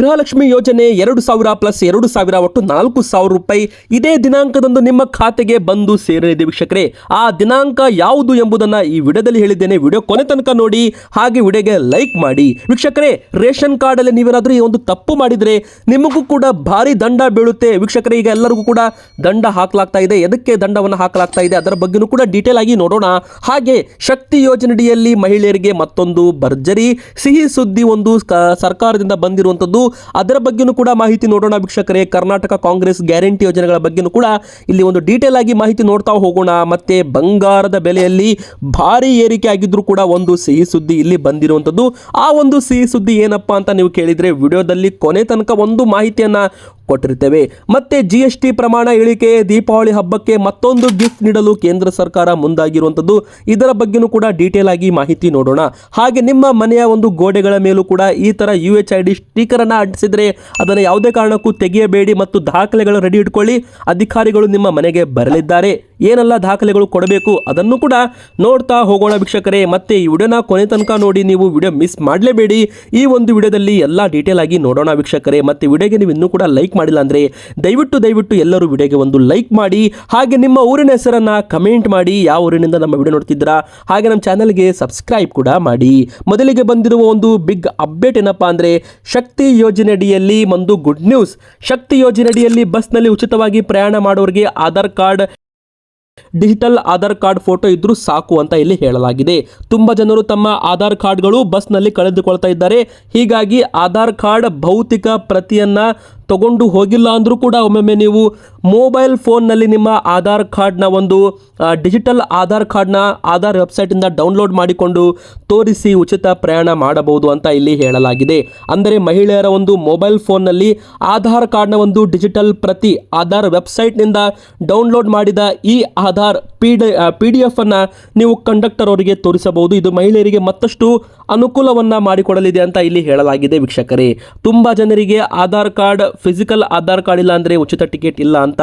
ಗೃಹಲಕ್ಷ್ಮಿ ಯೋಜನೆ ಎರಡು ಸಾವಿರ ಪ್ಲಸ್ ಎರಡು ಸಾವಿರ ಒಟ್ಟು ನಾಲ್ಕು ಸಾವಿರ ರೂಪಾಯಿ ಇದೇ ದಿನಾಂಕದಂದು ನಿಮ್ಮ ಖಾತೆಗೆ ಬಂದು ಸೇರಲಿದೆ ವೀಕ್ಷಕರೇ. ಆ ದಿನಾಂಕ ಯಾವುದು ಎಂಬುದನ್ನು ಈ ವಿಡಿಯೋದಲ್ಲಿ ಹೇಳಿದ್ದೇನೆ. ವಿಡಿಯೋ ಕೊನೆ ತನಕ ನೋಡಿ, ಹಾಗೆ ವಿಡಿಯೋಗೆ ಲೈಕ್ ಮಾಡಿ. ವೀಕ್ಷಕರೇ, ರೇಷನ್ ಕಾರ್ಡಲ್ಲಿ ನೀವೇನಾದರೂ ಈ ಒಂದು ತಪ್ಪು ಮಾಡಿದರೆ ನಿಮಗೂ ಕೂಡ ಭಾರಿ ದಂಡ ಬೀಳುತ್ತೆ. ವೀಕ್ಷಕರೇ, ಈಗ ಎಲ್ಲರಿಗೂ ಕೂಡ ದಂಡ ಹಾಕಲಾಗ್ತಾ ಇದೆ. ಎದಕ್ಕೆ ದಂಡವನ್ನು ಹಾಕಲಾಗ್ತಾ ಇದೆ ಅದರ ಬಗ್ಗೆನೂ ಕೂಡ ಡೀಟೇಲ್ ಆಗಿ ನೋಡೋಣ. ಹಾಗೆ ಶಕ್ತಿ ಯೋಜನೆಯಡಿಯಲ್ಲಿ ಮಹಿಳೆಯರಿಗೆ ಮತ್ತೊಂದು ಭರ್ಜರಿ. ಸಿಹಿ ಸುದ್ದಿ ಒಂದು ಸರ್ಕಾರದಿಂದ ಬಂದಿರುವಂಥದ್ದು ಅದರ ಬಗ್ಗೆನೂ ಕೂಡ ಮಾಹಿತಿ ನೋಡೋಣ ವೀಕ್ಷಕರೇ. ಕರ್ನಾಟಕ ಕಾಂಗ್ರೆಸ್ ಗ್ಯಾರಂಟಿ ಯೋಜನೆಗಳ ಬಗ್ಗೆನೂ ಕೂಡ ಇಲ್ಲಿ ಒಂದು ಡೀಟೇಲ್ ಆಗಿ ಮಾಹಿತಿ ನೋಡ್ತಾ ಹೋಗೋಣ. ಮತ್ತೆ ಬಂಗಾರದ ಬೆಲೆಯಲ್ಲಿ ಭಾರಿ ಏರಿಕೆ ಆಗಿದ್ರು ಕೂಡ ಒಂದು ಸಿಹಿ ಸುದ್ದಿ ಇಲ್ಲಿ ಬಂದಿರುವಂಥದ್ದು. ಆ ಒಂದು ಸಿಹಿ ಸುದ್ದಿ ಏನಪ್ಪಾ ಅಂತ ನೀವು ಕೇಳಿದ್ರೆ, ವಿಡಿಯೋದಲ್ಲಿ ಕೊನೆ ತನಕ ಒಂದು ಮಾಹಿತಿಯನ್ನ ಕೊಟ್ಟಿರ್ತೇವೆ ಮತ್ತೆ ಜಿ ಎಸ್ ಟಿ ಪ್ರಮಾಣ ಇಳಿಕೆ ದೀಪಾವಳಿ ಹಬ್ಬಕ್ಕೆ ಮತ್ತೊಂದು ಗಿಫ್ಟ್ ನೀಡಲು ಕೇಂದ್ರ ಸರ್ಕಾರ ಮುಂದಾಗಿರುವಂಥದ್ದು. ಇದರ ಬಗ್ಗೆನೂ ಕೂಡ ಡೀಟೇಲ್ ಆಗಿ ಮಾಹಿತಿ ನೋಡೋಣ. ಹಾಗೆ ನಿಮ್ಮ ಮನೆಯ ಒಂದು ಗೋಡೆಗಳ ಮೇಲೂ ಕೂಡ ಈ ತರ U H I D sticker ಅನ್ನ ಅಂಟಿಸಿದ್ರೆ ಅದನ್ನು ಯಾವುದೇ ಕಾರಣಕ್ಕೂ ತೆಗೆಯಬೇಡಿ ಮತ್ತು ದಾಖಲೆಗಳು ರೆಡಿ ಇಟ್ಕೊಳ್ಳಿ. ಅಧಿಕಾರಿಗಳು ನಿಮ್ಮ ಮನೆಗೆ ಬರಲಿದ್ದಾರೆ. ಏನೆಲ್ಲ ದಾಖಲೆಗಳು ಕೊಡಬೇಕು ಅದನ್ನು ಕೂಡ ನೋಡ್ತಾ ಹೋಗೋಣ ವೀಕ್ಷಕರೇ. ಮತ್ತೆ ಈ ವಿಡಿಯೋನ ಕೊನೆ ತನಕ ನೋಡಿ, ನೀವು ವಿಡಿಯೋ ಮಿಸ್ ಮಾಡಲೇಬೇಡಿ. ಈ ಒಂದು ವಿಡಿಯೋದಲ್ಲಿ ಎಲ್ಲ ಡೀಟೇಲ್ ಆಗಿ ನೋಡೋಣ ವೀಕ್ಷಕರೇ. ಮತ್ತೆ ವಿಡಿಯೋಗೆ ನೀವು ಇನ್ನೂ ಕೂಡ ಲೈಕ್ ಮಾಡಿಲ್ಲ ಅಂದರೆ ದಯವಿಟ್ಟು ದಯವಿಟ್ಟು ಎಲ್ಲರೂ ವಿಡಿಯೋಗೆ ಒಂದು ಲೈಕ್ ಮಾಡಿ. ಹಾಗೆ ನಿಮ್ಮ ಊರಿನ ಹೆಸರನ್ನು ಕಮೆಂಟ್ ಮಾಡಿ. ಯಾವ ಊರಿನಿಂದ ನಮ್ಮ ವಿಡಿಯೋ ನೋಡ್ತಿದ್ದೀರಾ? ಹಾಗೆ ನಮ್ಮ ಚಾನಲ್ಗೆ ಸಬ್ಸ್ಕ್ರೈಬ್ ಕೂಡ ಮಾಡಿ. ಮೊದಲಿಗೆ ಬಂದಿರುವ ಒಂದು ಬಿಗ್ ಅಪ್ಡೇಟ್ ಏನಪ್ಪಾ ಅಂದರೆ ಶಕ್ತಿ ಯೋಜನೆ ಅಡಿಯಲ್ಲಿ ಒಂದು ಗುಡ್ ನ್ಯೂಸ್ ಶಕ್ತಿ ಯೋಜನೆ ಅಡಿಯಲ್ಲಿ ಬಸ್ನಲ್ಲಿ ಉಚಿತವಾಗಿ ಪ್ರಯಾಣ ಮಾಡೋರಿಗೆ Aadhaar card digital Aadhaar card photo ಇದ್ರೂ ಸಾಕು ಅಂತ ಇಲ್ಲಿ ಹೇಳಲಾಗಿದೆ. ತುಂಬ ಜನರು ತಮ್ಮ ಆಧಾರ್ ಕಾರ್ಡ್ಗಳು ಬಸ್ನಲ್ಲಿ ಕಳೆದುಕೊಳ್ತಾ ಇದ್ದಾರೆ. ಹೀಗಾಗಿ ಆಧಾರ್ ಕಾರ್ಡ್ ಭೌತಿಕ ಪ್ರತಿಯನ್ನ ತಗೊಂಡು ಹೋಗಿಲ್ಲ ಅಂದರೂ ಕೂಡ ಒಮ್ಮೊಮ್ಮೆ ನೀವು ಮೊಬೈಲ್ ಫೋನ್ನಲ್ಲಿ ನಿಮ್ಮ ಆಧಾರ್ ಕಾರ್ಡ್ನ ಒಂದು ಡಿಜಿಟಲ್ ಆಧಾರ್ ಕಾರ್ಡ್ನ ಆಧಾರ್ ವೆಬ್ಸೈಟಿಂದ ಡೌನ್ಲೋಡ್ ಮಾಡಿಕೊಂಡು ತೋರಿಸಿ ಉಚಿತ ಪ್ರಯಾಣ ಮಾಡಬಹುದು ಅಂತ ಇಲ್ಲಿ ಹೇಳಲಾಗಿದೆ. ಅಂದರೆ ಮಹಿಳೆಯರ ಒಂದು ಮೊಬೈಲ್ ಫೋನ್ನಲ್ಲಿ ಆಧಾರ್ ಕಾರ್ಡ್ನ ಒಂದು ಡಿಜಿಟಲ್ ಪ್ರತಿ ಆಧಾರ್ ವೆಬ್ಸೈಟ್ನಿಂದ ಡೌನ್ಲೋಡ್ ಮಾಡಿದ ಈ Aadhaar P D P D F ಅನ್ನು ನೀವು ಕಂಡಕ್ಟರ್ ಅವರಿಗೆ ತೋರಿಸಬಹುದು. ಇದು ಮಹಿಳೆಯರಿಗೆ ಮತ್ತಷ್ಟು ಅನುಕೂಲವನ್ನು ಮಾಡಿಕೊಡಲಿದೆ ಅಂತ ಇಲ್ಲಿ ಹೇಳಲಾಗಿದೆ ವೀಕ್ಷಕರೇ. ತುಂಬ ಜನರಿಗೆ Aadhaar card physical Aadhaar card ಇಲ್ಲ ಅಂದರೆ ಉಚಿತ ಟಿಕೆಟ್ ಇಲ್ಲ ಅಂತ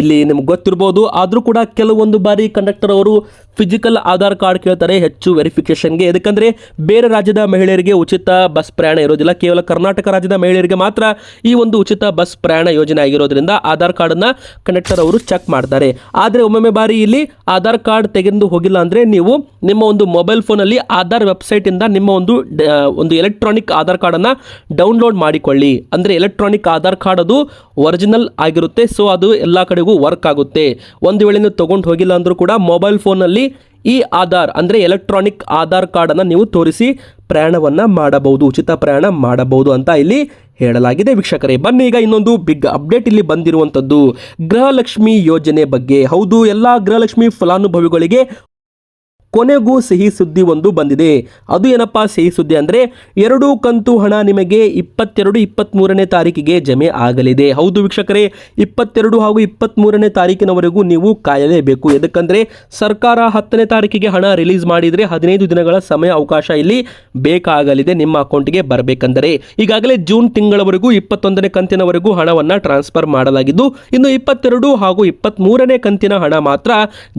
ಇಲ್ಲಿ ನಿಮ್ಗೆ ಗೊತ್ತಿರ್ಬೋದು. ಆದರೂ ಕೂಡ ಕೆಲವೊಂದು ಬಾರಿ ಕಂಡಕ್ಟರ್ ಅವರು ಫಿಸಿಕಲ್ ಆಧಾರ್ ಕಾರ್ಡ್ ಕೇಳ್ತಾರೆ, ಹೆಚ್ಚು ವೆರಿಫಿಕೇಷನ್ಗೆ ಯಾಕಂದರೆ ಬೇರೆ ರಾಜ್ಯದ ಮಹಿಳೆಯರಿಗೆ ಉಚಿತ ಬಸ್ ಪ್ರಯಾಣ ಇರೋದಿಲ್ಲ. ಕೇವಲ ಕರ್ನಾಟಕ ರಾಜ್ಯದ ಮಹಿಳೆಯರಿಗೆ ಮಾತ್ರ ಈ ಒಂದು ಉಚಿತ ಬಸ್ ಪ್ರಯಾಣ ಯೋಜನೆ ಆಗಿರೋದ್ರಿಂದ ಆಧಾರ್ ಕಾರ್ಡನ್ನು ಕಂಡಕ್ಟರ್ ಅವರು ಚೆಕ್ ಮಾಡ್ತಾರೆ. ಆದರೆ ಒಮ್ಮೊಮ್ಮೆ ಬಾರಿ ಇಲ್ಲಿ ಆಧಾರ್ ಕಾರ್ಡ್ ತೆಗೆದು ಹೋಗಿಲ್ಲ ಅಂದರೆ ನೀವು ನಿಮ್ಮ ಒಂದು ಮೊಬೈಲ್ ಫೋನಲ್ಲಿ ಆಧಾರ್ ವೆಬ್ಸೈಟಿಂದ ನಿಮ್ಮ ಒಂದು ಒಂದು ಎಲೆಕ್ಟ್ರಾನಿಕ್ ಆಧಾರ್ ಕಾರ್ಡನ್ನು ಡೌನ್ಲೋಡ್ ಮಾಡಿಕೊಳ್ಳಿ. ಅಂದರೆ ಎಲೆಕ್ಟ್ರಾನಿಕ್ ಆಧಾರ್ ಕಾರ್ಡ್ ಅದು ಒರಿಜಿನಲ್ ಆಗಿರುತ್ತೆ. ಸೊ ಅದು ಎಲ್ಲ ಕಡೆಗೂ ವರ್ಕ್ ಆಗುತ್ತೆ. ಒಂದು ವೇಳೆ ನೀವು ತೊಗೊಂಡು ಹೋಗಿಲ್ಲ ಅಂದರೂ ಕೂಡ ಮೊಬೈಲ್ ಫೋನಲ್ಲಿ ಈ ಆಧಾರ್ ಅಂದರೆ ಎಲೆಕ್ಟ್ರಾನಿಕ್ ಆಧಾರ್ ಕಾರ್ಡನ್ನು ನೀವು ತೋರಿಸಿ ಪ್ರಯಾಣವನ್ನು ಮಾಡಬಹುದು, ಉಚಿತ ಪ್ರಯಾಣ ಮಾಡಬಹುದು ಅಂತ ಇಲ್ಲಿ ಹೇಳಲಾಗಿದೆ ವೀಕ್ಷಕರೇ. ಬನ್ನಿ ಈಗ ಇನ್ನೊಂದು ಬಿಗ್ ಅಪ್ಡೇಟ್ ಇಲ್ಲಿ ಬಂದಿರುವಂಥದ್ದು ಗೃಹಲಕ್ಷ್ಮಿ ಯೋಜನೆ ಬಗ್ಗೆ. ಹೌದು, ಎಲ್ಲ ಗೃಹಲಕ್ಷ್ಮಿ ಫಲಾನುಭವಿಗಳಿಗೆ ಕೊನೆಗೂ ಸಿಹಿ ಸುದ್ದಿ ಒಂದು ಬಂದಿದೆ. ಅದು ಏನಪ್ಪಾ ಸಿಹಿ ಸುದ್ದಿ ಅಂದರೆ ಎರಡು ಕಂತು ಹಣ ನಿಮಗೆ ಇಪ್ಪತ್ತೆರಡು ಇಪ್ಪತ್ತ್ಮೂರನೇ ತಾರೀಕಿಗೆ ಜಮೆ ಆಗಲಿದೆ. ಹೌದು ವೀಕ್ಷಕರೇ, ಇಪ್ಪತ್ತೆರಡು ಹಾಗೂ ಇಪ್ಪತ್ತ್ಮೂರನೇ ತಾರೀಕಿನವರೆಗೂ ನೀವು ಕಾಯಲೇಬೇಕು. ಎದಕ್ಕಂದರೆ ಸರ್ಕಾರ ಹತ್ತನೇ ತಾರೀಕಿಗೆ ಹಣ ರಿಲೀಸ್ ಮಾಡಿದರೆ ಹದಿನೈದು ದಿನಗಳ ಸಮಯ ಅವಕಾಶ ಇಲ್ಲಿ ಬೇಕಾಗಲಿದೆ ನಿಮ್ಮ ಅಕೌಂಟ್ಗೆ ಬರಬೇಕೆಂದರೆ. ಈಗಾಗಲೇ ಜೂನ್ ತಿಂಗಳವರೆಗೂ ಇಪ್ಪತ್ತೊಂದನೇ ಕಂತಿನವರೆಗೂ ಹಣವನ್ನು ಟ್ರಾನ್ಸ್ಫರ್ ಮಾಡಲಾಗಿದ್ದು, ಇನ್ನು ಇಪ್ಪತ್ತೆರಡು ಹಾಗೂ ಇಪ್ಪತ್ತ್ಮೂರನೇ ಕಂತಿನ ಹಣ ಮಾತ್ರ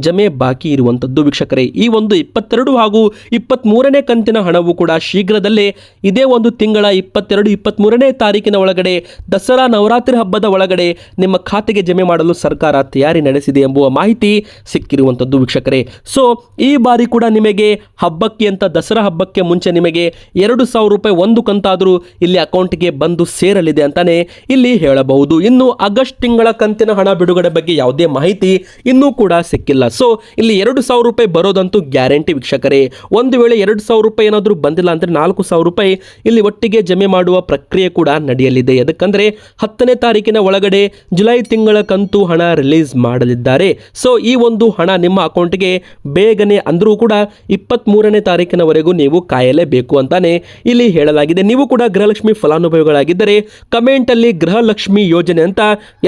ಜಮೆ ಬಾಕಿ ಇರುವಂಥದ್ದು ವೀಕ್ಷಕರೇ. ಈ ಇಪ್ಪತ್ತೆರಡು ಹಾಗೂ ಇಪ್ಪತ್ತ್ಮೂರನೇ ಕಂತಿನ ಹಣವು ಕೂಡ ಶೀಘ್ರದಲ್ಲೇ ಇದೇ ಒಂದು ತಿಂಗಳ ಇಪ್ಪತ್ತೆರಡು ಇಪ್ಪತ್ತ್ಮೂರನೇ ತಾರೀಕಿನ ಒಳಗಡೆ ದಸರಾ ನವರಾತ್ರಿ ಹಬ್ಬದ ಒಳಗಡೆ ನಿಮ್ಮ ಖಾತೆಗೆ ಜಮೆ ಮಾಡಲು ಸರ್ಕಾರ ತಯಾರಿ ನಡೆಸಿದೆ ಎಂಬುವ ಮಾಹಿತಿ ಸಿಕ್ಕಿರುವಂಥದ್ದು ವೀಕ್ಷಕರೇ. ಸೊ ಈ ಬಾರಿ ಕೂಡ ನಿಮಗೆ ಹಬ್ಬಕ್ಕೆ ಅಂತ ದಸರಾ ಹಬ್ಬಕ್ಕೆ ಮುಂಚೆ ನಿಮಗೆ ಎರಡು ಸಾವಿರ ರೂಪಾಯಿ ಒಂದು ಕಂತಾದರೂ ಇಲ್ಲಿ ಅಕೌಂಟ್ಗೆ ಬಂದು ಸೇರಲಿದೆ ಅಂತಾನೆ ಇಲ್ಲಿ ಹೇಳಬಹುದು. ಇನ್ನು ಆಗಸ್ಟ್ ತಿಂಗಳ ಕಂತಿನ ಹಣ ಬಿಡುಗಡೆ ಬಗ್ಗೆ ಯಾವುದೇ ಮಾಹಿತಿ ಇನ್ನೂ ಕೂಡ ಸಿಕ್ಕಿಲ್ಲ. ಸೊ ಇಲ್ಲಿ ಎರಡು ಸಾವಿರ ರೂಪಾಯಿ ಬರೋದಂತೂ ಗ್ಯಾರಂಟಿ ವೀಕ್ಷಕರೇ, ಒಂದು ವೇಳೆ ಎರಡು ಸಾವಿರ ರೂಪಾಯಿ ಏನಾದರೂ ಬಂದಿಲ್ಲ ಅಂದರೆ ನಾಲ್ಕು ಸಾವಿರ ರೂಪಾಯಿ ಇಲ್ಲಿ ಒಟ್ಟಿಗೆ ಜಮೆ ಮಾಡುವ ಪ್ರಕ್ರಿಯೆ ಕೂಡ ನಡೆಯಲಿದೆ. ಯಾಕಂದರೆ ಹತ್ತನೇ ತಾರೀಕಿನ ಒಳಗಡೆ ಜುಲೈ ತಿಂಗಳ ಕಂತು ಹಣ ರಿಲೀಸ್ ಮಾಡಲಿದ್ದಾರೆ. ಸೊ ಈ ಒಂದು ಹಣ ನಿಮ್ಮ ಅಕೌಂಟ್ಗೆ ಬೇಗನೆ ಅಂದರೂ ಕೂಡ ಇಪ್ಪತ್ತ್ಮೂರನೇ ತಾರೀಕಿನವರೆಗೂ ನೀವು ಕಾಯಲೇಬೇಕು ಅಂತಾನೆ ಇಲ್ಲಿ ಹೇಳಲಾಗಿದೆ. ನೀವು ಕೂಡ ಗೃಹಲಕ್ಷ್ಮಿ ಫಲಾನುಭವಿಗಳಾಗಿದ್ದರೆ ಕಮೆಂಟಲ್ಲಿ ಗೃಹಲಕ್ಷ್ಮಿ ಯೋಜನೆ ಅಂತ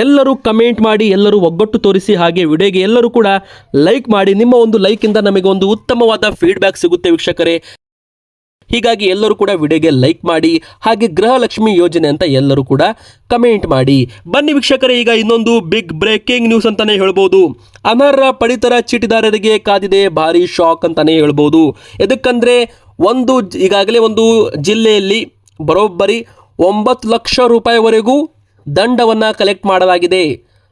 ಎಲ್ಲರೂ ಕಮೆಂಟ್ ಮಾಡಿ ಎಲ್ಲರೂ ಒಗ್ಗಟ್ಟು ತೋರಿಸಿ ಹಾಗೆ ವಿಡಿಯೋಗೆ ಎಲ್ಲರೂ ಕೂಡ ಲೈಕ್ ಮಾಡಿ. ನಿಮ್ಮ ಒಂದು ಲೈಕಿಂದ ನಮಗೆ ಒಂದು ಉತ್ತಮವಾದ ಫೀಡ್ಬ್ಯಾಕ್ ಸಿಗುತ್ತೆ ವೀಕ್ಷಕರೇ. ಹೀಗಾಗಿ ಎಲ್ಲರೂ ಕೂಡ ವಿಡಿಯೋಗೆ ಲೈಕ್ ಮಾಡಿ, ಹಾಗೆ ಗೃಹಲಕ್ಷ್ಮಿ ಯೋಜನೆ ಅಂತ ಎಲ್ಲರೂ ಕೂಡ ಕಮೆಂಟ್ ಮಾಡಿ. ಬನ್ನಿ ವೀಕ್ಷಕರೇ, ಈಗ ಇನ್ನೊಂದು ಬಿಗ್ ಬ್ರೇಕಿಂಗ್ ನ್ಯೂಸ್ ಅಂತಾನೆ ಹೇಳ್ಬೋದು. ಅನರ್ಹ ಪಡಿತರ ಚೀಟಿದಾರರಿಗೆ ಕಾದಿದೆ ಭಾರಿ ಶಾಕ್ ಅಂತಾನೆ ಹೇಳ್ಬೋದು. ಎದಕ್ಕಂದ್ರೆ ಒಂದು ಈಗಾಗಲೇ ಒಂದು ಜಿಲ್ಲೆಯಲ್ಲಿ ಬರೋಬ್ಬರಿ ಒಂಬತ್ತು ಲಕ್ಷ ರೂಪಾಯಿವರೆಗೂ ದಂಡವನ್ನು ಕಲೆಕ್ಟ್ ಮಾಡಲಾಗಿದೆ.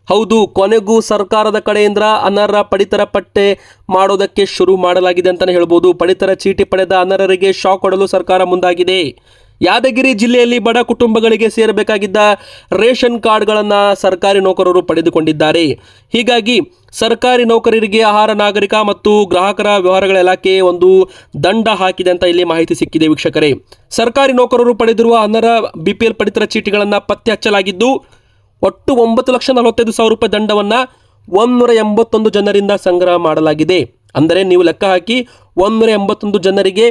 ಹೌದು, ಕೊನೆಗೂ ಸರ್ಕಾರದ ಕಡೆಯಿಂದ ಅನರ್ಹ ಪಡಿತರ ಪಟ್ಟೆ ಮಾಡೋದಕ್ಕೆ ಶುರು ಮಾಡಲಾಗಿದೆ ಅಂತಲೇ ಹೇಳ್ಬೋದು. ಪಡಿತರ ಚೀಟಿ ಪಡೆದ ಅನರ್ಹರಿಗೆ ಶಾಕ್ ಕೊಡಲು ಸರ್ಕಾರ ಮುಂದಾಗಿದೆ. ಯಾದಗಿರಿ ಜಿಲ್ಲೆಯಲ್ಲಿ ಬಡ ಕುಟುಂಬಗಳಿಗೆ ಸೇರಬೇಕಾಗಿದ್ದ ರೇಷನ್ ಕಾರ್ಡ್ಗಳನ್ನು ಸರ್ಕಾರಿ ನೌಕರರು ಪಡೆದುಕೊಂಡಿದ್ದಾರೆ. ಹೀಗಾಗಿ ಸರ್ಕಾರಿ ನೌಕರರಿಗೆ ಆಹಾರ, ನಾಗರಿಕ ಮತ್ತು ಗ್ರಾಹಕರ ವ್ಯವಹಾರಗಳ ಇಲಾಖೆ ಒಂದು ದಂಡ ಹಾಕಿದೆ ಅಂತ ಇಲ್ಲಿ ಮಾಹಿತಿ ಸಿಕ್ಕಿದೆ ವೀಕ್ಷಕರೇ. ಸರ್ಕಾರಿ ನೌಕರರು ಪಡೆದಿರುವ ಅನರ್ಹ ಬಿ ಪಿ ಎಲ್ ಪಡಿತರ ಚೀಟಿಗಳನ್ನು ಪತ್ತೆ ಹಚ್ಚಲಾಗಿದ್ದು ಒಟ್ಟು ಒಂಬತ್ತು ಲಕ್ಷ ನಲವತ್ತೈದು ಸಾವಿರ ರೂಪಾಯಿ ದಂಡವನ್ನು ಒಂದೂರ ಎಂಬತ್ತೊಂದು ಜನರಿಂದ ಸಂಗ್ರಹ ಮಾಡಲಾಗಿದೆ. ಅಂದರೆ ನೀವು ಲೆಕ್ಕ ಹಾಕಿ ಒಂದೂರ ಎಂಬತ್ತೊಂದು ಜನರಿಗೆ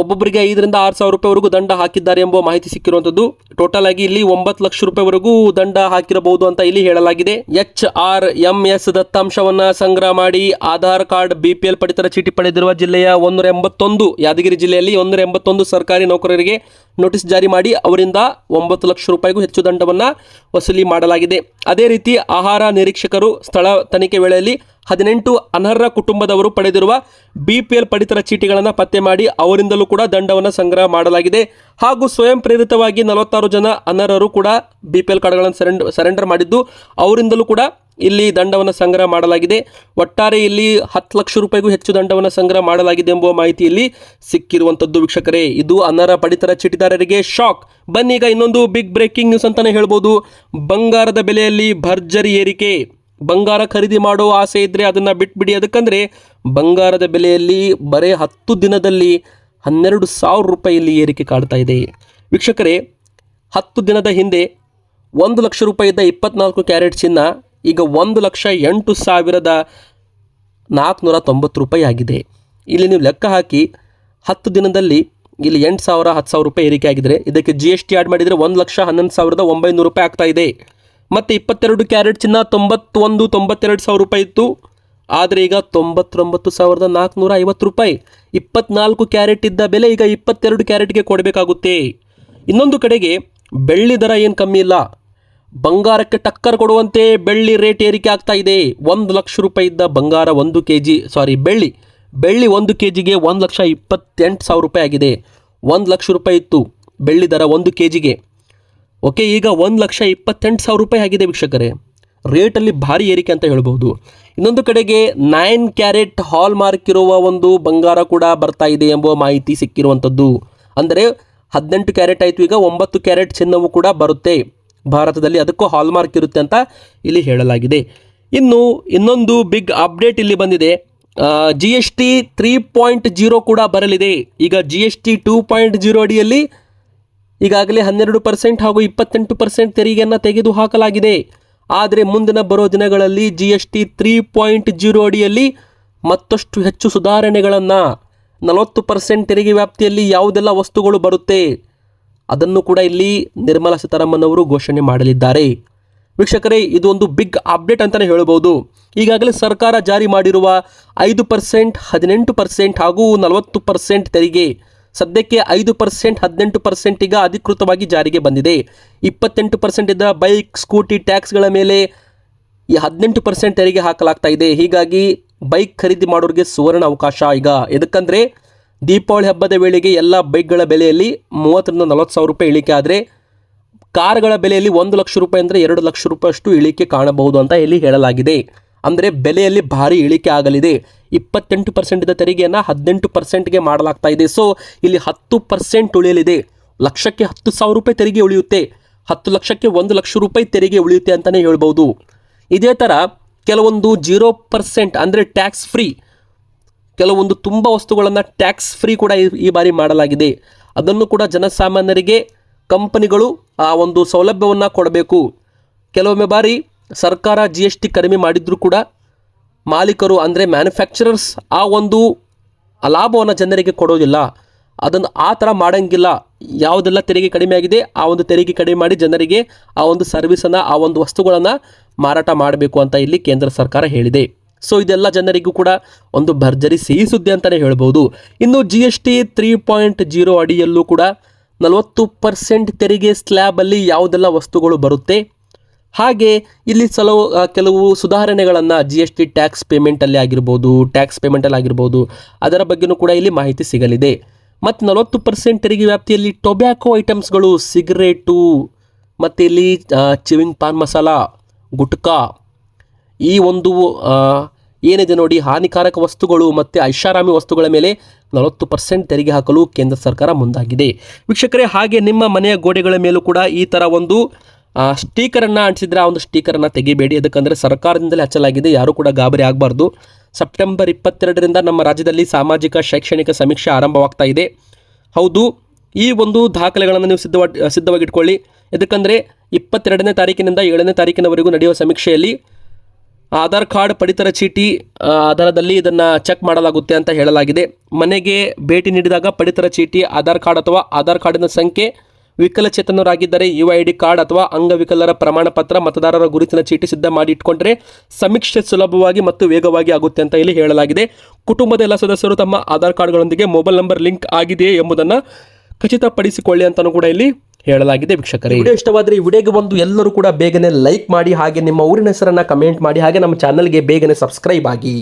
ಒಬ್ಬೊಬ್ಬರಿಗೆ ಐದರಿಂದ ಆರು ಸಾವಿರ ರೂಪಾಯಿವರೆಗೂ ದಂಡ ಹಾಕಿದ್ದಾರೆ ಎಂಬ ಮಾಹಿತಿ ಸಿಕ್ಕಿರುವಂಥದ್ದು. ಟೋಟಲ್ ಆಗಿ ಇಲ್ಲಿ ಒಂಬತ್ತು ಲಕ್ಷ ರೂಪಾಯಿವರೆಗೂ ದಂಡ ಹಾಕಿರಬಹುದು ಅಂತ ಇಲ್ಲಿ ಹೇಳಲಾಗಿದೆ. ಎಚ್ ಆರ್ ಎಂ ಎಸ್ ದತ್ತಾಂಶವನ್ನ ಸಂಗ್ರಹ ಮಾಡಿ Aadhaar card, B P L ಪಡಿತರ ಚೀಟಿ ಪಡೆದಿರುವ ಜಿಲ್ಲೆಯ ಒಂದೂರ ಎಂಬತ್ತೊಂದು ಯಾದಗಿರಿ ಜಿಲ್ಲೆಯಲ್ಲಿ ಒಂದೂರ ಎಂಬತ್ತೊಂದು ಸರ್ಕಾರಿ ನೌಕರರಿಗೆ ನೋಟಿಸ್ ಜಾರಿ ಮಾಡಿ ಅವರಿಂದ ಒಂಬತ್ತು ಲಕ್ಷ ರೂಪಾಯಿಗೂ ಹೆಚ್ಚು ದಂಡವನ್ನು ವಸೂಲಿ ಮಾಡಲಾಗಿದೆ. ಅದೇ ರೀತಿ ಆಹಾರ ನಿರೀಕ್ಷಕರು ಸ್ಥಳ ತನಿಖೆ ವೇಳೆಯಲ್ಲಿ ಹದಿನೆಂಟು ಅನರ್ಹ ಕುಟುಂಬದವರು ಪಡೆದಿರುವ ಬಿಪಿಎಲ್ ಪಡಿತರ ಚೀಟಿಗಳನ್ನು ಪತ್ತೆ ಮಾಡಿ ಅವರಿಂದಲೂ ಕೂಡ ದಂಡವನ್ನು ಸಂಗ್ರಹ ಮಾಡಲಾಗಿದೆ. ಹಾಗೂ ಸ್ವಯಂ ಪ್ರೇರಿತವಾಗಿ ನಲವತ್ತಾರು ಜನ ಅನರ್ಹರು ಕೂಡ ಬಿಪಿಎಲ್ ಕಾರ್ಡ್ಗಳನ್ನು ಸರೆಂಡ್, ಸರೆಂಡರ್ ಮಾಡಿದ್ದು, ಅವರಿಂದಲೂ ಕೂಡ ಇಲ್ಲಿ ದಂಡವನ್ನು ಸಂಗ್ರಹ ಮಾಡಲಾಗಿದೆ. ಒಟ್ಟಾರೆ ಇಲ್ಲಿ ಹತ್ತು ಲಕ್ಷ ರೂಪಾಯಿಗೂ ಹೆಚ್ಚು ದಂಡವನ್ನು ಸಂಗ್ರಹ ಮಾಡಲಾಗಿದೆ ಎಂಬುವ ಮಾಹಿತಿ ಇಲ್ಲಿ ಸಿಕ್ಕಿರುವಂಥದ್ದು ವೀಕ್ಷಕರೇ. ಇದು ಅನರ್ಹ ಪಡಿತರ ಚೀಟಿದಾರರಿಗೆ ಶಾಕ್. ಬನ್ನಿ ಈಗ ಇನ್ನೊಂದು ಬಿಗ್ ಬ್ರೇಕಿಂಗ್ ನ್ಯೂಸ್ ಅಂತಲೇ ಹೇಳ್ಬೋದು. ಬಂಗಾರದ ಬೆಲೆಯಲ್ಲಿ ಭರ್ಜರಿ ಏರಿಕೆ. ಬಂಗಾರ ಖರೀದಿ ಮಾಡೋ ಆಸೆ ಇದ್ದರೆ ಅದನ್ನು ಬಿಟ್ಬಿಡಿ. ಅದಕ್ಕಂದರೆ ಬಂಗಾರದ ಬೆಲೆಯಲ್ಲಿ ಬರೀ ಹತ್ತು ದಿನದಲ್ಲಿ ಹನ್ನೆರಡು ಸಾವಿರ ರೂಪಾಯಿ ಇಲ್ಲಿ ಏರಿಕೆ ಕಾಡ್ತಾ ಇದೆ. ವೀಕ್ಷಕರೇ, ಹತ್ತು ದಿನದ ಹಿಂದೆ ಒಂದು ಲಕ್ಷ ರೂಪಾಯಿ ಇದ್ದ ಇಪ್ಪತ್ನಾಲ್ಕು ಕ್ಯಾರೆಟ್ ಚಿನ್ನ ಈಗ ಒಂದು ಲಕ್ಷ ಎಂಟು ಸಾವಿರದ ನಾಲ್ಕುನೂರ ತೊಂಬತ್ತು ರೂಪಾಯಿ ಆಗಿದೆ. ಇಲ್ಲಿ ನೀವು ಲೆಕ್ಕ ಹಾಕಿ ಹತ್ತು ದಿನದಲ್ಲಿ ಇಲ್ಲಿ ಎಂಟು ಸಾವಿರ, ಹತ್ತು ಸಾವಿರ ರೂಪಾಯಿ ಏರಿಕೆ ಆಗಿದ್ರೆ ಇದಕ್ಕೆ ಜಿ ಎಸ್ ಟಿ ಆ್ಯಡ್ ಮಾಡಿದರೆ ಒಂದು ಲಕ್ಷ ಹನ್ನೊಂದು ಸಾವಿರದ ಒಂಬೈನೂರು ರೂಪಾಯಿ ಆಗ್ತಾ ಇದೆ. ಮತ್ತು ಇಪ್ಪತ್ತೆರಡು ಕ್ಯಾರೆಟ್ ಚಿನ್ನ ತೊಂಬತ್ತೊಂದು, ತೊಂಬತ್ತೆರಡು ಸಾವಿರ ರೂಪಾಯಿ ಇತ್ತು. ಆದರೆ ಈಗ ತೊಂಬತ್ತೊಂಬತ್ತು ಸಾವಿರದ ನಾಲ್ಕುನೂರ ಐವತ್ತು ರೂಪಾಯಿ. ಇಪ್ಪತ್ನಾಲ್ಕು ಕ್ಯಾರೆಟ್ ಇದ್ದ ಬೆಲೆ ಈಗ ಇಪ್ಪತ್ತೆರಡು ಕ್ಯಾರೆಟ್ಗೆ ಕೊಡಬೇಕಾಗುತ್ತೆ. ಇನ್ನೊಂದು ಕಡೆಗೆ ಬೆಳ್ಳಿ ದರ ಏನು ಕಮ್ಮಿ ಇಲ್ಲ. ಬಂಗಾರಕ್ಕೆ ಟಕ್ಕರ್ ಕೊಡುವಂತೆ ಬೆಳ್ಳಿ ರೇಟ್ ಏರಿಕೆ ಆಗ್ತಾ ಇದೆ. ಒಂದು ಲಕ್ಷ ರೂಪಾಯಿ ಇದ್ದ ಬಂಗಾರ ಒಂದು ಕೆ ಜಿ ಸಾರಿ, ಬೆಳ್ಳಿ. ಬೆಳ್ಳಿ ಒಂದು ಕೆ ಜಿಗೆ ಒಂದು ಲಕ್ಷ ಇಪ್ಪತ್ತೆಂಟು ಸಾವಿರ ರೂಪಾಯಿ ಆಗಿದೆ. ಒಂದು ಲಕ್ಷ ರೂಪಾಯಿ ಇತ್ತು. ಬೆಳ್ಳಿ ದರ ಒಂದು ಕೆ ಜಿಗೆ ಓಕೆ, ಈಗ ಒಂದು ಲಕ್ಷ ಇಪ್ಪತ್ತೆಂಟು ಸಾವಿರ ರೂಪಾಯಿ ಆಗಿದೆ ವೀಕ್ಷಕರೇ. ರೇಟಲ್ಲಿ ಭಾರಿ ಏರಿಕೆ ಅಂತ ಹೇಳ್ಬೋದು. ಇನ್ನೊಂದು ಕಡೆಗೆ ನೈನ್ ಕ್ಯಾರೆಟ್ ಹಾಲ್ ಮಾರ್ಕ್ ಇರುವ ಒಂದು ಬಂಗಾರ ಕೂಡ ಬರ್ತಾ ಇದೆ ಎಂಬ ಮಾಹಿತಿ ಸಿಕ್ಕಿರುವಂಥದ್ದು ಅಂದರೆ ಹದಿನೆಂಟು ಕ್ಯಾರೆಟ್ ಆಯಿತು, ಈಗ ಒಂಬತ್ತು ಕ್ಯಾರೆಟ್ ಚಿನ್ನವು ಕೂಡ ಬರುತ್ತೆ. ಭಾರತದಲ್ಲಿ ಅದಕ್ಕೂ ಹಾಲ್ ಮಾರ್ಕ್ ಇರುತ್ತೆ ಅಂತ ಇಲ್ಲಿ ಹೇಳಲಾಗಿದೆ. ಇನ್ನು ಇನ್ನೊಂದು ಬಿಗ್ ಅಪ್ಡೇಟ್ ಇಲ್ಲಿ ಬಂದಿದೆ. G S T three point zero ಕೂಡ ಬರಲಿದೆ. ಈಗ G S T two point zero ಅಡಿಯಲ್ಲಿ ಈಗಾಗಲೇ ಹನ್ನೆರಡು ಪರ್ಸೆಂಟ್ ಹಾಗೂ ಇಪ್ಪತ್ತೆಂಟು ಪರ್ಸೆಂಟ್ ತೆರಿಗೆಯನ್ನು ತೆಗೆದು ಹಾಕಲಾಗಿದೆ ಆದರೆ ಮುಂದಿನ ಬರೋ ದಿನಗಳಲ್ಲಿ G S T three point zero ಅಡಿಯಲ್ಲಿ ಮತ್ತಷ್ಟು ಹೆಚ್ಚು ಸುಧಾರಣೆಗಳನ್ನು, ನಲವತ್ತು ಪರ್ಸೆಂಟ್ ತೆರಿಗೆ ವ್ಯಾಪ್ತಿಯಲ್ಲಿ ಯಾವುದೆಲ್ಲ ವಸ್ತುಗಳು ಬರುತ್ತೆ, ಅದನ್ನು ಕೂಡ ಇಲ್ಲಿ ನಿರ್ಮಲಾ ಸೀತಾರಾಮನ್ ಅವರು ಘೋಷಣೆ ಮಾಡಲಿದ್ದಾರೆ. ವೀಕ್ಷಕರೇ, ಇದು ಒಂದು ಬಿಗ್ ಅಪ್ಡೇಟ್ ಅಂತಲೇ ಹೇಳ್ಬೋದು. ಈಗಾಗಲೇ ಸರ್ಕಾರ ಜಾರಿ ಮಾಡಿರುವ ಐದು ಪರ್ಸೆಂಟ್, ಹದಿನೆಂಟು ಪರ್ಸೆಂಟ್ ಹಾಗೂ ನಲವತ್ತು ಪರ್ಸೆಂಟ್ ತೆರಿಗೆ ಸದ್ಯಕ್ಕೆ ಐದು ಪರ್ಸೆಂಟ್, ಹದಿನೆಂಟು ಪರ್ಸೆಂಟ್ ಈಗ ಅಧಿಕೃತವಾಗಿ ಜಾರಿಗೆ ಬಂದಿದೆ. ಇಪ್ಪತ್ತೆಂಟು ಪರ್ಸೆಂಟ್ ಇದ್ದ ಬೈಕ್, ಸ್ಕೂಟಿ, ಟ್ಯಾಕ್ಸ್ಗಳ ಮೇಲೆ ಈ ಹದಿನೆಂಟು ಪರ್ಸೆಂಟ್ ತೆರಿಗೆ ಹಾಕಲಾಗ್ತಾ ಇದೆ. ಹೀಗಾಗಿ ಬೈಕ್ ಖರೀದಿ ಮಾಡೋರಿಗೆ ಸುವರ್ಣ ಅವಕಾಶ ಈಗ. ಎದಕ್ಕಂದರೆ ದೀಪಾವಳಿ ಹಬ್ಬದ ವೇಳೆಗೆ ಎಲ್ಲ ಬೈಕ್ಗಳ ಬೆಲೆಯಲ್ಲಿ ಮೂವತ್ತರಿಂದ ನಲವತ್ತು ಸಾವಿರ ರೂಪಾಯಿ ಇಳಿಕೆ ಆದರೆ ಕಾರ್ಗಳ ಬೆಲೆಯಲ್ಲಿ ಒಂದು ಲಕ್ಷ ರೂಪಾಯಿ ಅಂದರೆ ಎರಡು ಲಕ್ಷ ರೂಪಾಯಿಯಷ್ಟು ಇಳಿಕೆ ಕಾಣಬಹುದು ಅಂತ ಇಲ್ಲಿ ಹೇಳಲಾಗಿದೆ. ಅಂದರೆ ಬೆಲೆಯಲ್ಲಿ ಭಾರಿ ಇಳಿಕೆ ಆಗಲಿದೆ. ಇಪ್ಪತ್ತೆಂಟು ಪರ್ಸೆಂಟ್ ಇದ್ದ ತೆರಿಗೆಯನ್ನು ಹದಿನೆಂಟು ಪರ್ಸೆಂಟ್ಗೆ ಮಾಡಲಾಗ್ತಾ ಇದೆ. ಸೊ ಇಲ್ಲಿ ಹತ್ತು ಪರ್ಸೆಂಟ್ ಉಳಿಯಲಿದೆ. ಲಕ್ಷಕ್ಕೆ ಹತ್ತು ಸಾವಿರ ರೂಪಾಯಿ ತೆರಿಗೆ ಉಳಿಯುತ್ತೆ. ಹತ್ತು ಲಕ್ಷಕ್ಕೆ ಒಂದು ಲಕ್ಷ ರೂಪಾಯಿ ತೆರಿಗೆ ಉಳಿಯುತ್ತೆ ಅಂತಲೇ ಹೇಳ್ಬೋದು. ಇದೇ ಥರ ಕೆಲವೊಂದು ಜೀರೋ ಪರ್ಸೆಂಟ್ ಅಂದರೆ ಟ್ಯಾಕ್ಸ್ ಫ್ರೀ ಕೆಲವೊಂದು ತುಂಬ ವಸ್ತುಗಳನ್ನು ಟ್ಯಾಕ್ಸ್ ಫ್ರೀ ಕೂಡ ಈ ಬಾರಿ ಮಾಡಲಾಗಿದೆ. ಅದನ್ನು ಕೂಡ ಜನಸಾಮಾನ್ಯರಿಗೆ, ಕಂಪನಿಗಳು ಆ ಒಂದು ಸೌಲಭ್ಯವನ್ನು ಕೊಡಬೇಕು. ಕೆಲವೊಮ್ಮೆ ಬಾರಿ ಸರ್ಕಾರ ಜಿ ಎಸ್ ಟಿ ಕಡಿಮೆ ಮಾಡಿದರೂ ಕೂಡ ಮಾಲೀಕರು ಅಂದರೆ ಮ್ಯಾನುಫ್ಯಾಕ್ಚರರ್ಸ್ ಆ ಒಂದು ಲಾಭವನ್ನು ಜನರಿಗೆ ಕೊಡೋದಿಲ್ಲ. ಅದನ್ನು ಆ ಥರ ಮಾಡೋಂಗಿಲ್ಲ. ಯಾವುದೆಲ್ಲ ತೆರಿಗೆ ಕಡಿಮೆ ಆಗಿದೆ ಆ ಒಂದು ತೆರಿಗೆ ಕಡಿಮೆ ಮಾಡಿ ಜನರಿಗೆ ಆ ಒಂದು ಸರ್ವಿಸನ್ನು ಆ ಒಂದು ವಸ್ತುಗಳನ್ನು ಮಾರಾಟ ಮಾಡಬೇಕು ಅಂತ ಇಲ್ಲಿ ಕೇಂದ್ರ ಸರ್ಕಾರ ಹೇಳಿದೆ. ಸೊ ಇದೆಲ್ಲ ಜನರಿಗೂ ಕೂಡ ಒಂದು ಭರ್ಜರಿ ಸಿಹಿ ಸುದ್ದಿ ಅಂತಲೇ ಹೇಳ್ಬೋದು. ಇನ್ನು G S T three point zero ಅಡಿಯಲ್ಲೂ ಕೂಡ ನಲವತ್ತು ಪರ್ಸೆಂಟ್ ತೆರಿಗೆ ಸ್ಲ್ಯಾಬಲ್ಲಿ ಯಾವುದೆಲ್ಲ ವಸ್ತುಗಳು ಬರುತ್ತೆ? ಹಾಗೆ ಇಲ್ಲಿ ಕೆಲವು ಕೆಲವು ಸುಧಾರಣೆಗಳನ್ನು ಜಿ ಎಸ್ ಟಿ ಟ್ಯಾಕ್ಸ್ ಪೇಮೆಂಟಲ್ಲಿ ಆಗಿರ್ಬೋದು ಟ್ಯಾಕ್ಸ್ ಪೇಮೆಂಟಲ್ಲಿ ಆಗಿರ್ಬೋದು, ಅದರ ಬಗ್ಗೆಯೂ ಕೂಡ ಇಲ್ಲಿ ಮಾಹಿತಿ ಸಿಗಲಿದೆ. ಮತ್ತು ನಲವತ್ತು ಪರ್ಸೆಂಟ್ ತೆರಿಗೆ ವ್ಯಾಪ್ತಿಯಲ್ಲಿ ಟೊಬ್ಯಾಕೋ ಐಟಮ್ಸ್ಗಳು, ಸಿಗರೇಟು, ಮತ್ತು ಇಲ್ಲಿ ಚಿವಿಂಗ್ ಪಾನ್ ಮಸಾಲ, ಗುಟ್ಕಾ, ಈ ಒಂದು ಏನಿದೆ ನೋಡಿ, ಹಾನಿಕಾರಕ ವಸ್ತುಗಳು ಮತ್ತು ಐಷಾರಾಮಿ ವಸ್ತುಗಳ ಮೇಲೆ ನಲವತ್ತು ಪರ್ಸೆಂಟ್ ತೆರಿಗೆ ಹಾಕಲು ಕೇಂದ್ರ ಸರ್ಕಾರ ಮುಂದಾಗಿದೆ. ವೀಕ್ಷಕರೇ, ಹಾಗೆ ನಿಮ್ಮ ಮನೆಯ ಗೋಡೆಗಳ ಮೇಲೂ ಕೂಡ ಈ ಥರ ಒಂದು ಸ್ಟೀಕರನ್ನು ಅಂಟಿಸಿದ್ರೆ ಆ ಒಂದು ಸ್ಟೀಕರನ್ನು ತೆಗಿಬೇಡಿ. ಅದಕ್ಕಂದರೆ ಸರ್ಕಾರದಿಂದಲೇ ಹಚ್ಚಲಾಗಿದೆ. ಯಾರೂ ಕೂಡ ಗಾಬರಿ ಆಗಬಾರ್ದು. ಸೆಪ್ಟೆಂಬರ್ ಇಪ್ಪತ್ತೆರಡರಿಂದ ನಮ್ಮ ರಾಜ್ಯದಲ್ಲಿ ಸಾಮಾಜಿಕ, ಶೈಕ್ಷಣಿಕ ಸಮೀಕ್ಷೆ ಆರಂಭವಾಗ್ತಾ ಇದೆ. ಹೌದು, ಈ ಒಂದು ದಾಖಲೆಗಳನ್ನು ನೀವು ಸಿದ್ಧವಾಗಿ ಸಿದ್ಧವಾಗಿಟ್ಕೊಳ್ಳಿ. ಯಾಕಂದರೆ ಇಪ್ಪತ್ತೆರಡನೇ ತಾರೀಕಿನಿಂದ ಏಳನೇ ತಾರೀಕಿನವರೆಗೂ ನಡೆಯುವ ಸಮೀಕ್ಷೆಯಲ್ಲಿ ಆಧಾರ್ ಕಾರ್ಡ್ ಪಡಿತರ ಚೀಟಿ ಆಧಾರದಲ್ಲಿ ಇದನ್ನು ಚೆಕ್ ಮಾಡಲಾಗುತ್ತೆ ಅಂತ ಹೇಳಲಾಗಿದೆ. ಮನೆಗೆ ಭೇಟಿ ನೀಡಿದಾಗ ಪಡಿತರ ಚೀಟಿ, ಆಧಾರ್ ಕಾರ್ಡ್ ಅಥವಾ ಆಧಾರ್ ಕಾರ್ಡಿನ ಸಂಖ್ಯೆ ವಿಕಲಚೇತನರಾಗಿದ್ದರೆ ಯು ಐ ಡಿ ಕಾರ್ಡ್ ಅಥವಾ ಅಂಗವಿಕಲರ ಪ್ರಮಾಣ ಪತ್ರ ಮತದಾರರ ಗುರುತಿನ ಚೀಟಿ ಸಿದ್ಧ ಮಾಡಿ ಇಟ್ಕೊಂಡ್ರೆ ಸಮೀಕ್ಷೆ ಸುಲಭವಾಗಿ ಮತ್ತು ವೇಗವಾಗಿ ಆಗುತ್ತೆ ಅಂತ ಇಲ್ಲಿ ಹೇಳಲಾಗಿದೆ. ಕುಟುಂಬದ ಎಲ್ಲ ಸದಸ್ಯರು ತಮ್ಮ ಆಧಾರ್ ಕಾರ್ಡ್ಗಳೊಂದಿಗೆ ಮೊಬೈಲ್ ನಂಬರ್ ಲಿಂಕ್ ಆಗಿದೆಯೇ ಎಂಬುದನ್ನು ಖಚಿತಪಡಿಸಿಕೊಳ್ಳಿ ಅಂತಲೂ ಕೂಡ ಇಲ್ಲಿ ಹೇಳಲಾಗಿದೆ ವೀಕ್ಷಕರೇ. ವಿಡಿಯೋ ಇಷ್ಟವಾದರೆ ಈ ವಿಡಿಯೋಗೆ ಒಂದು ಎಲ್ಲರೂ ಕೂಡ ಬೇಗನೆ ಲೈಕ್ ಮಾಡಿ ಹಾಗೆ ನಿಮ್ಮ ಊರಿನ ಹೆಸರನ್ನು ಕಮೆಂಟ್ ಮಾಡಿ ಹಾಗೆ ನಮ್ಮ ಚಾನಲ್ಗೆ ಬೇಗನೆ ಸಬ್ಸ್ಕ್ರೈಬ್ ಆಗಿ.